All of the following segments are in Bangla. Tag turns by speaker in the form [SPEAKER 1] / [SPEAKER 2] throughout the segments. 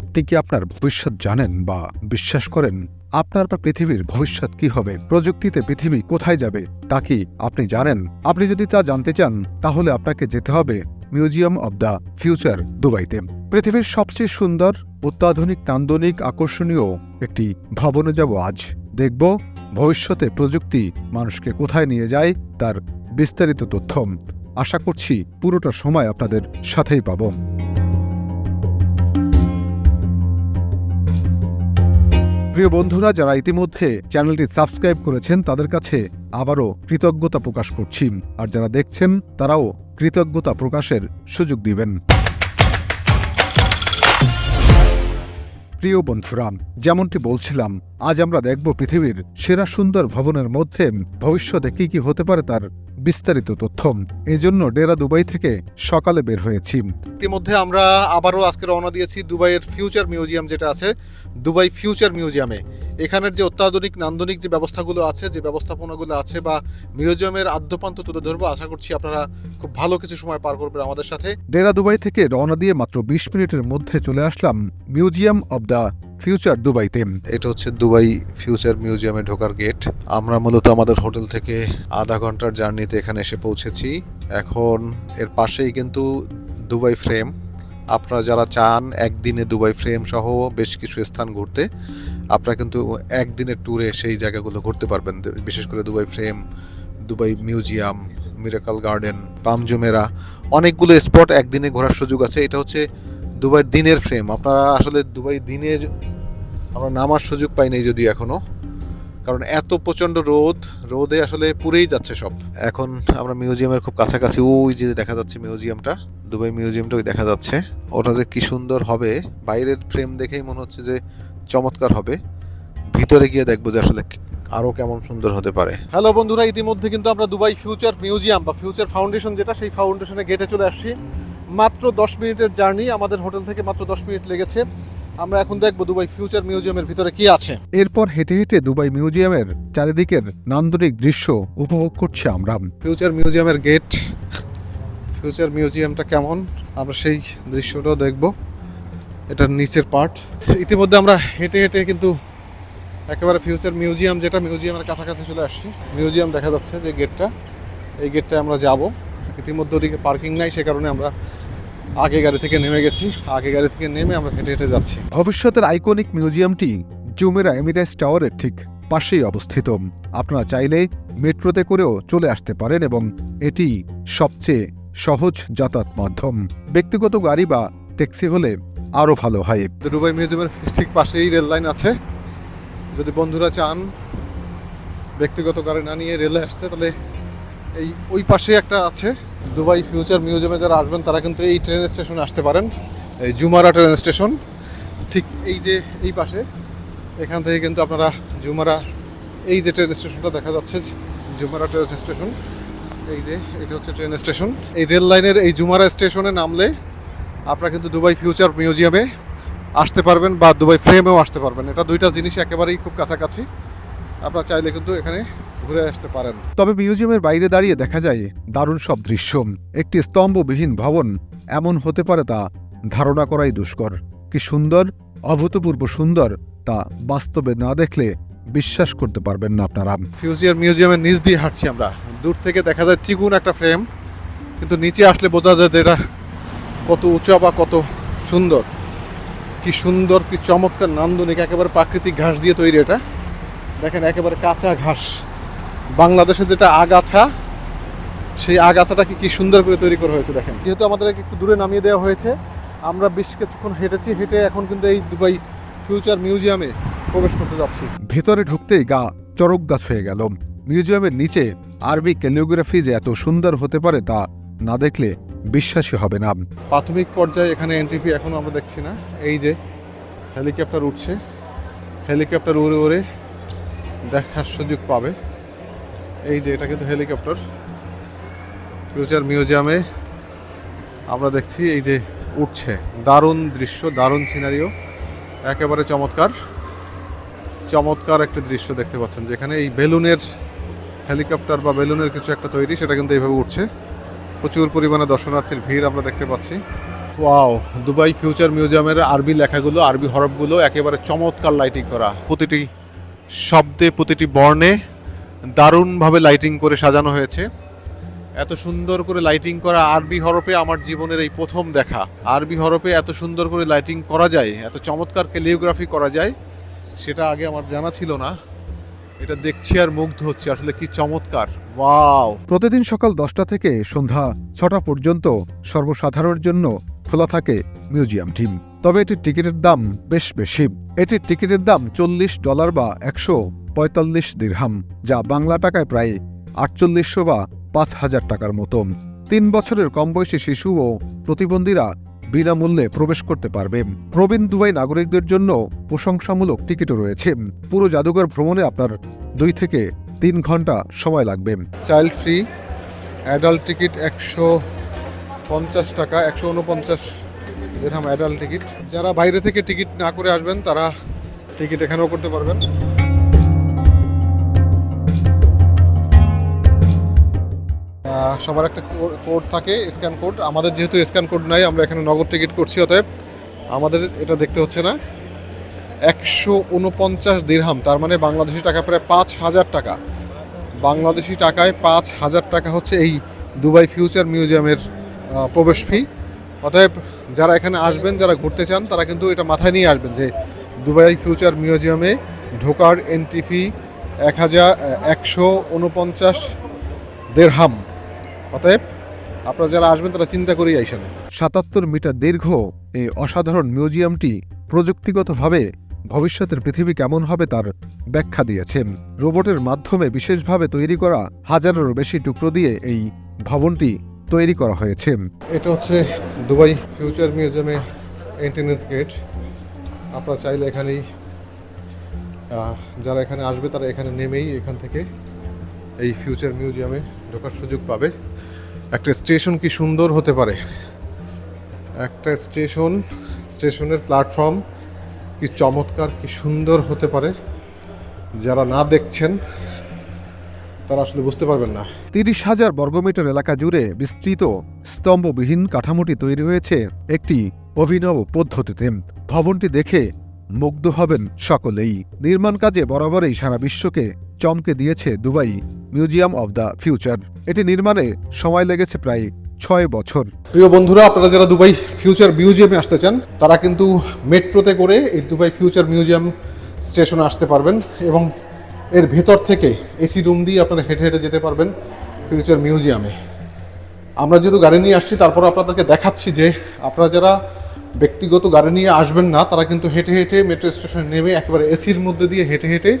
[SPEAKER 1] আপনি কি আপনার ভবিষ্যৎ জানেন বা বিশ্বাস করেন? আপনার বা পৃথিবীর ভবিষ্যৎ কি হবে? প্রযুক্তিতে পৃথিবী কোথায় যাবে? তা কি আপনি জানেন? আপনি যদি তা জানতে চান, তাহলে আপনাকে যেতে হবে মিউজিয়াম অব দ্য ফিউচার, দুবাইতে। পৃথিবীর সবচেয়ে সুন্দর, অত্যাধুনিক, নান্দনিক, আকর্ষণীয় একটি ভবনে যাব আজ। দেখব ভবিষ্যতে প্রযুক্তি মানুষকে কোথায় নিয়ে যায় তার বিস্তারিত তথ্য। আশা করছি পুরোটা সময় আপনাদের সাথেই পাব। প্রিয় বন্ধুরা, যারা ইতিমধ্যে চ্যানেলটি সাবস্ক্রাইব করেছেন, তাদের কাছে আবারও কৃতজ্ঞতা প্রকাশ করছি। আর যারা দেখছেন, তারাও কৃতজ্ঞতা প্রকাশের সুযোগ দিবেন। প্রিয় বন্ধুরা, যেমনটি বলছিলাম, আজ আমরা দেখব পৃথিবীর সেরা সুন্দর ভবনের মধ্যে ভবিষ্যতে কি কি হতে পারে তার বিস্তারিত তথ্য। এজন্য ডেরা দুবাই থেকে সকালে বের হয়েছি।
[SPEAKER 2] ইতিমধ্যে আমরা আবারও আজকে রওনা দিয়েছি দুবাইয়ের ফিউচার মিউজিয়াম যেটা আছে, দুবাই ফিউচার মিউজিয়ামে। এখানের যে অত্যাধুনিক নান্দনিক যে ব্যবস্থাগুলো আছে যে ব্যবস্থাপনাগুলো আছে বা মিউজিয়ামের আদ্যপান্ত তুলে ধরবো আশা করছি আপনারা খুব ভালো কিছু সময় পার করবেন আমাদের সাথে।
[SPEAKER 1] ডেরা দুবাই থেকে রওনা দিয়ে মাত্র বিশ মিনিটের মধ্যে চলে আসলাম মিউজিয়াম অব দ্য ফিউচার দুবাইতে।
[SPEAKER 2] এটা হচ্ছে দুবাই ফিউচার মিউজিয়ামে ঢোকার গেট। আমরা মূলত আমাদের হোটেল থেকে আধা ঘণ্টার জার্নিতে এখানে এসে পৌঁছেছি। এখন এর পাশেই কিন্তু দুবাই ফ্রেম। আপনারা যারা চান একদিনে দুবাই ফ্রেম সহ বেশ কিছু স্থান ঘুরতে আপনারা কিন্তু একদিনের ট্যুরে সেই জায়গাগুলো ঘুরতে পারবেন। বিশেষ করে Dubai frame, Dubai museum, miracle garden, Palm Jumeirah, অনেকগুলো স্পট একদিনে ঘোরার সুযোগ আছে। এটা হচ্ছে দুবাই দিনের ফ্রেম। আপনারা আসলে দুবাই দিনের আমরা নামার সুযোগ পাই নাই যদিও এখনও কারণ এত প্রচণ্ড রোদ, রোদে আসলে পুরেই যাচ্ছে সব। এখন আমরা মিউজিয়ামের খুব কাছাকাছি, ওই যে দেখা যাচ্ছে মিউজিয়ামটা, দুবাই মিউজিয়ামটা ওই দেখা যাচ্ছে। ওটা যে কি সুন্দর হবে, বাইরের ফ্রেম দেখেই মনে হচ্ছে যে চমৎকার হবে। ভিতরে গিয়ে দেখব যে আসলে আরও কেমন সুন্দর হতে পারে। হ্যালো বন্ধুরা ইতিমধ্যে কিন্তু আমরা দুবাই ফিউচার মিউজিয়াম বা ফিউচার ফাউন্ডেশন যেটা সেই ফাউন্ডেশনে গেটে চলে আসছি। মাত্র দশ মিনিটের জার্নি আমাদের হোটেল থেকে মাত্র দশ মিনিট লেগেছে। আমরা এখন দেখব দুবাই ফিউচার মিউজিয়ামের ভিতরে কি আছে।
[SPEAKER 1] এরপর হেঁটে হেঁটে দুবাই মিউজিয়ামের চারিদিকের নান্দনিক দৃশ্য উপভোগ করছি আমরা।
[SPEAKER 2] ফিউচার মিউজিয়ামের গেট ফিউচার মিউজিয়ামটা কেমন আমরা সেই দৃশ্যটাও দেখব। এটার নিচের পার্ট ইতিমধ্যে আমরা হেঁটে হেঁটে কিন্তু একেবারে ফিউচার মিউজিয়াম যেটা মিউজিয়ামের কাছাকাছি চলে আসছি। মিউজিয়াম দেখা যাচ্ছে যে গেটটা এই গেটটায় আমরা যাব। ইতিমধ্যে ওদিকে পার্কিং নাই, সে কারণে আমরা আগে গাড়ি থেকে নেমে গেছি। আগে গাড়ি থেকে নেমে আমরা হেঁটে হেঁটে যাচ্ছি।
[SPEAKER 1] ভবিষ্যতের আইকনিক মিউজিয়ামটি জুমেরা এমিরাইস টাওয়ারের ঠিক পাশেই অবস্থিত। আপনারা চাইলে মেট্রোতে করেও চলে আসতে পারেন এবং এটি সবচেয়ে সহজ যাতায়াত মাধ্যম। ব্যক্তিগত গাড়ি বা ট্যাক্সি হলে আরও ভালো হয়।
[SPEAKER 2] দুবাই মিউজিয়ামের ঠিক পাশেই রেল লাইন আছে। যদি বন্ধুরা চান ব্যক্তিগত গাড়ি না নিয়ে রেলে আসতে, তাহলে এই ওই পাশে একটা আছে। দুবাই ফিউচার মিউজিয়ামে যারা আসবেন, তারা কিন্তু এই ট্রেন স্টেশনে আসতে পারেন। এই জুমারা ট্রেন স্টেশন ঠিক এই যে এই পাশে, এখান থেকে কিন্তু আপনারা জুমারা, এই যে ট্রেন স্টেশনটা দেখা যাচ্ছে, জুমারা ট্রেন স্টেশন এই যে, এটা হচ্ছে ট্রেন স্টেশন এই রেল লাইনের এই জুমারা স্টেশনে নামলে আপনারা কিন্তু দুবাই ফিউচার মিউজিয়ামে আসতে পারবেন বা দুবাই ফ্রেমেও আসতে পারবেন। এটা দুইটা জিনিস একেবারেই খুব কাছাকাছি। আপনারা চাইলে কিন্তু এখানে ঘুরে আসতে পারেন।
[SPEAKER 1] তবে মিউজিয়ামের বাইরে দাঁড়িয়ে দেখা যায় দারুণ সব দৃশ্য। একটি স্তম্ভবিহীন ভবন এমন হতে পারে তা ধারণা করাই দুষ্কর। কি সুন্দর অভূতপূর্ব সুন্দর তা বাস্তবে না দেখলে বিশ্বাস করতে পারবেন না আপনারা।
[SPEAKER 2] ফিউচার মিউজিয়ামের নিচ দিয়ে হাঁটছি আমরা। দূর থেকে দেখা যায় চিকুন একটা ফ্রেম কিন্তু নিচে আসলে বোঝা যায় যে এটা কত উঁচা বা কত সুন্দর। কি সুন্দর, কি চমৎকার নান্দনিক, একেবারে প্রাকৃতিক ঘাস দিয়ে তৈরি এটা। দেখেন, একেবারে কাঁচা ঘাস। বাংলাদেশে যেটা আগাছা, সেই আগাছাটা কি সুন্দর করে তৈরি করা হয়েছে, দেখেন। যেহেতু আমাদেরকে একটু দূরে নামিয়ে দেওয়া হয়েছে, আমরা বেশ কিছুক্ষণ হেঁটেছি, হেঁটে এখন কিন্তু এই দুবাই ফিউচার মিউজিয়ামে প্রবেশ করতে যাচ্ছি।
[SPEAKER 1] ভেতরে ঢুকতেই গা চরক গাছ হয়ে গেল। মিউজিয়ামের নিচে আরবি ক্যালিওগ্রাফি যে এত সুন্দর হতে পারে তা না দেখলে বিশ্বাসই হবে না।
[SPEAKER 2] প্রাথমিক পর্যায়ে এখানে এন্ট্রি ফি এখনও আমরা দেখছি না। এই যে হেলিকপ্টার উঠছে হেলিকপ্টার উড়ে উড়ে দেখার সুযোগ পাবে। এই যে এটা কিন্তু হেলিকপ্টার ফিউচার মিউজিয়ামে আমরা দেখছি এই যে উঠছে। দারুণ দৃশ্য, দারুণ সিনারিও একেবারে চমৎকার। চমৎকার একটা দৃশ্য দেখতে পাচ্ছেন। যেখানে এই বেলুনের হেলিকপ্টার বা বেলুনের কিছু একটা তৈরি, সেটা কিন্তু এইভাবে উঠছে। প্রচুর পরিমাণে দর্শনার্থীর ভিড় আমরা দেখতে পাচ্ছি। ওয়াও, দুবাই ফিউচার মিউজিয়ামের আরবি লেখাগুলো, আরবি হরফগুলো একেবারে চমৎকার লাইটিং করা। প্রতিটি শব্দে, প্রতিটি বর্ণে দারুণভাবে লাইটিং করে সাজানো হয়েছে। এত সুন্দর করে লাইটিং করা আরবি হরফে আমার জীবনের এই প্রথম দেখা। আরবি হরফে এত সুন্দর করে লাইটিং করা যায়, এত চমৎকার ক্যালিওগ্রাফি করা যায়, সেটা আগে আমার জানা ছিল না। এটা দেখছি আর মুগ্ধ হচ্ছে। আসলে কি চমৎকার। ওয়াও।
[SPEAKER 1] প্রতিদিন সকাল দশটা থেকে সন্ধ্যা ছটা পর্যন্ত সর্বসাধারণের জন্য খোলা থাকে মিউজিয়ামটি তবে এটির টিকিটের দাম বেশ বেশি। এটির টিকিটের দাম চল্লিশ ডলার বা একশো পঁয়তাল্লিশ দিরহাম, যা বাংলা টাকায় প্রায় আটচল্লিশশো বা পাঁচ হাজার টাকার মতো। তিন বছরের কম বয়সী শিশু ও প্রতিবন্ধীরা বিনামূল্যে প্রবেশ করতে পারবে। প্রবীণ দুবাই নাগরিকদের জন্য প্রশংসামূলক টিকিটও রয়েছে। পুরো জাদুঘর ভ্রমণে আপনার দুই থেকে তিন ঘণ্টা সময় লাগবে।
[SPEAKER 2] চাইল্ড ফ্রি অ্যাডাল্ট টিকিট একশো পঞ্চাশ টাকা, একশো উনপঞ্চাশ অ্যাডাল্ট টিকিট যারা বাইরে থেকে টিকিট না করে আসবেন, তারা টিকিট এখানেও করতে পারবেন। সবার একটা কোড থাকে স্ক্যান কোড আমাদের যেহেতু স্ক্যান কোড নাই, আমরা এখানে নগদ টিকিট করছি, অতএব আমাদের এটা দেখতে হচ্ছে না। একশো উনপঞ্চাশ দিরহাম তার মানে বাংলাদেশি টাকা প্রায় পাঁচ হাজার টাকা। বাংলাদেশি টাকায় পাঁচ হাজার টাকা হচ্ছে এই দুবাই ফিউচার মিউজিয়ামের প্রবেশ ফি অতএব যারা এখানে আসবেন, যারা ঘুরতে চান, তারা কিন্তু এটা মাথায় নিয়ে আসবেন যে দুবাই ফিউচার মিউজিয়ামে ঢোকার এন্ট্রি ফি এক হাজার একশো উনপঞ্চাশ দেড়হাম অতএব আপনারা যারা আসবেন তারা চিন্তা করেই আইসেন
[SPEAKER 1] সাতাত্তর মিটার দীর্ঘ এই অসাধারণ মিউজিয়ামটি প্রযুক্তিগতভাবে ভবিষ্যতের পৃথিবী কেমন হবে তার ব্যাখ্যা দিয়েছেন। রোবটের মাধ্যমে বিশেষভাবে তৈরি করা হাজারেরও বেশি টুকরো দিয়ে এই ভবনটি তৈরি করা হয়েছে।
[SPEAKER 2] এটা হচ্ছে দুবাই ফিউচার মিউজিয়ামে এন্ট্রেন্স গেট। আপনারা চাইলে এখানেই যারা এখানে আসবে তারা এখানে নেমেই এখান থেকে এই ফিউচার মিউজিয়ামে ঢোকার সুযোগ পাবে। একটা স্টেশন কি সুন্দর হতে পারে? একটা স্টেশন, স্টেশনের প্ল্যাটফর্ম কি চমৎকার, কি সুন্দর হতে পারে? যারা না দেখছেন, তারা আসলে বুঝতে পারবেন না।
[SPEAKER 1] তিরিশ হাজার বর্গমিটার এলাকা জুড়ে বিস্তৃত, স্তম্ভবিহীন কাঠামোটি তৈরি হয়েছে একটি অভিনব পদ্ধতিতে। ভবনটি দেখে মুগ্ধ হবেন সকলেই। নির্মাণ কাজে বরাবরই সারা বিশ্বকে চমকে দিয়েছে Dubai museum of the future. এটি নির্মাণে সময় লেগেছে প্রায় ছয় বছর।
[SPEAKER 2] প্রিয় বন্ধুরা, আপনারা যারা দুবাই ফিউচার মিউজিয়ামে আসতে চান, তারা কিন্তু মেট্রোতে করে এই দুবাই ফিউচার মিউজিয়াম স্টেশনে আসতে পারবেন এবং এর ভেতর থেকে এসি রুম দিয়ে আপনারা হেঁটে হেঁটে যেতে পারবেন ফিউচার মিউজিয়ামে আমরা যেহেতু গাড়ি নিয়ে আসছি তারপর আপনাদেরকে দেখাচ্ছি যে আপনারা যারা ব্যক্তিগত গাড়ি নিয়ে আসবেন না, তারা কিন্তু হেঁটে হেঁটে মেট্রো স্টেশনে নেমে একেবারে এসির মধ্যে দিয়ে হেঁটে হেঁটে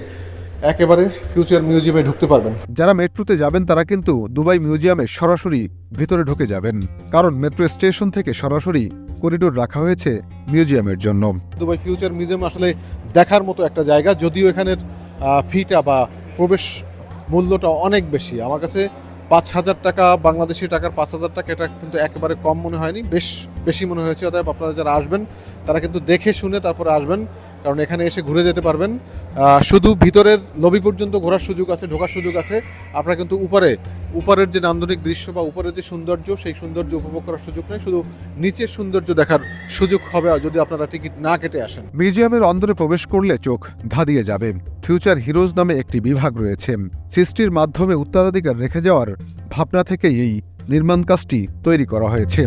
[SPEAKER 2] একেবারে ফিউচার মিউজিয়ামে ঢুকতে পারবেন।
[SPEAKER 1] যারা মেট্রোতে যাবেন তারা কিন্তু দুবাই মিউজিয়ামে সরাসরি ভিতরে ঢুকে যাবেন। কারণ মেট্রো স্টেশন থেকে সরাসরি করিডোর রাখা হয়েছে মিউজিয়ামের জন্য।
[SPEAKER 2] দুবাই ফিউচার মিউজিয়াম আসলে দেখার মতো একটা জায়গা যদিও এখানের ফিটা বা প্রবেশ মূল্যটা অনেক বেশি। আমার কাছে পাঁচ হাজার টাকা বাংলাদেশি টাকার পাঁচ হাজার টাকা এটা কিন্তু একেবারে কম মনে হয়নি। বেশ বেশি মনে হয়েছে অতএব আপনারা যারা আসবেন তারা কিন্তু দেখে শুনে তারপরে আসবেন। কারণ এখানে এসে ঘুরে যেতে পারবেন। শুধু ভিতরের লবি পর্যন্ত ঘোরার সুযোগ আছে, ঢোকার সুযোগ আছে। আপনারা কিন্তু উপরে, উপরের যে নান্দনিক দৃশ্য বা উপরের যে সৌন্দর্য, সেই সৌন্দর্য উপভোগ করার সুযোগ নেই। শুধু নিচের সৌন্দর্য দেখার সুযোগ হবে যদি আপনারা টিকিট না কেটে আসেন।
[SPEAKER 1] মিউজিয়ামের অন্দরে প্রবেশ করলে চোখ ধাঁধিয়ে যাবে। ফিউচার হিরোজ নামে একটি বিভাগ রয়েছে। সৃষ্টির মাধ্যমে উত্তরাধিকার রেখে যাওয়ার ভাবনা থেকেই এই নির্মাণ কাজটি তৈরি করা হয়েছে।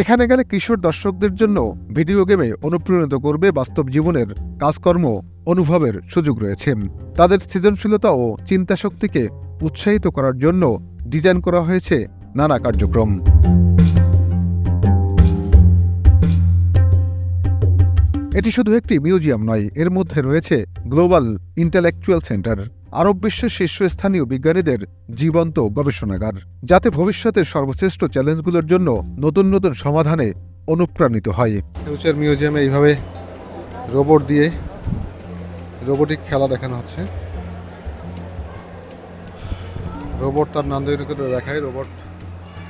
[SPEAKER 1] এখানে গেলে কিশোর দর্শকদের জন্য ভিডিও গেমে অনুপ্রাণিত করবে বাস্তব জীবনের কাজকর্ম, অনুভবের সুযোগ রয়েছে। তাদের সৃজনশীলতা ও চিন্তাশক্তিকে উৎসাহিত করার জন্য ডিজাইন করা হয়েছে নানা কার্যক্রম। এটি শুধু একটি মিউজিয়াম নয়, এর মধ্যে রয়েছে গ্লোবাল ইন্টালেকচুয়াল সেন্টার। আরব বিশ্বের শীর্ষস্থানীয় বিজ্ঞানীদের জীবন্ত গবেষণাগার যাতে ভবিষ্যতের সর্বশ্রেষ্ঠ চ্যালেঞ্জগুলোর জন্য নতুন নতুন সমাধানে অনুপ্রাণিত হয়।
[SPEAKER 2] ফিউচার মিউজিয়ামে এইভাবে রোবট দিয়ে রোবোটিক খেলা দেখানো হচ্ছে। রোবট তার নান্দনিকতা দেখায় রোবট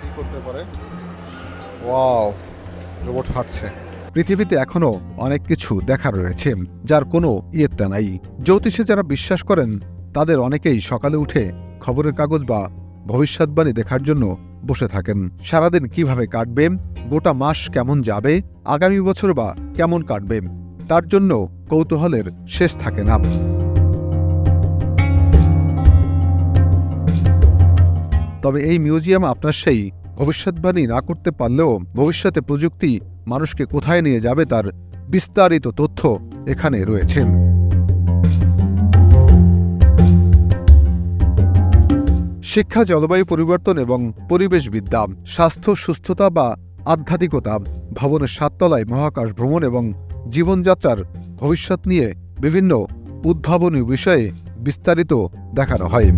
[SPEAKER 2] কী করতে পারে? ওয়াও রোবট হাঁটছে।
[SPEAKER 1] পৃথিবীতে এখনও অনেক কিছু দেখার রয়েছে যার কোনো ইয়েত্তা নাই। জ্যোতিষে যারা বিশ্বাস করেন তাদের অনেকেই সকালে উঠে খবরের কাগজ বা ভবিষ্যৎবাণী দেখার জন্য বসে থাকেন। সারাদিন কীভাবে কাটবে? গোটা মাস কেমন যাবে? আগামী বছর বা কেমন কাটবে? তার জন্য কৌতূহলের শেষ থাকে না। তবে এই মিউজিয়াম আপনার সেই ভবিষ্যৎবাণী না করতে পারলেও ভবিষ্যতে প্রযুক্তি মানুষকে কোথায় নিয়ে যাবে তার বিস্তারিত তথ্য এখানে রয়েছে। শিক্ষা, জলবায়ু পরিবর্তন এবং পরিবেশবিদ্যা, স্বাস্থ্য, সুস্থতা বা আধ্যাত্মিকতা, ভবনের সাততলায় মহাকাশ ভ্রমণ এবং জীবনযাত্রার ভবিষ্যৎ নিয়ে বিভিন্ন উদ্ভাবনী বিষয়ে বিস্তারিত দেখানো হয়।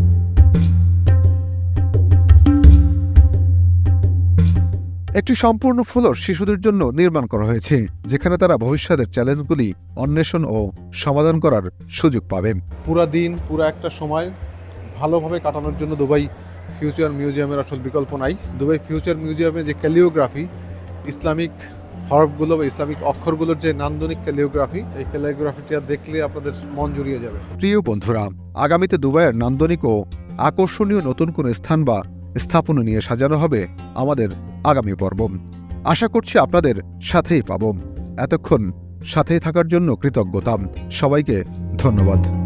[SPEAKER 1] একটি সম্পূর্ণ ফ্লোর শিশুদের জন্য নির্মাণ করা হয়েছে, যেখানে তারা ভবিষ্যতের চ্যালেঞ্জগুলি অন্বেষণ ও সমাধান করার সুযোগ পাবে।
[SPEAKER 2] পুরা দিন, পুরা একটা সময় ভালোভাবে কাটানোর জন্য দুবাই ফিউচার মিউজিয়ামের আসল বিকল্প নাই। দুবাই ফিউচার মিউজিয়ামে যে ক্যালিওগ্রাফি, ইসলামিক হরফগুলো বা ইসলামিক অক্ষরগুলোর যে নান্দনিক ক্যালিওগ্রাফি, এই ক্যালিওগ্রাফিটা দেখলে আপনাদের মন জুড়িয়ে যাবে।
[SPEAKER 1] প্রিয় বন্ধুরা, আগামীতে দুবাইয়ের নান্দনিক ও আকর্ষণীয় নতুন কোনো স্থান বা স্থাপনা নিয়ে সাজানো হবে আমাদের আগামী পর্ব। আশা করছি আপনাদের সাথেই পাব। এতক্ষণ সাথেই থাকার জন্য কৃতজ্ঞতা। সবাইকে ধন্যবাদ।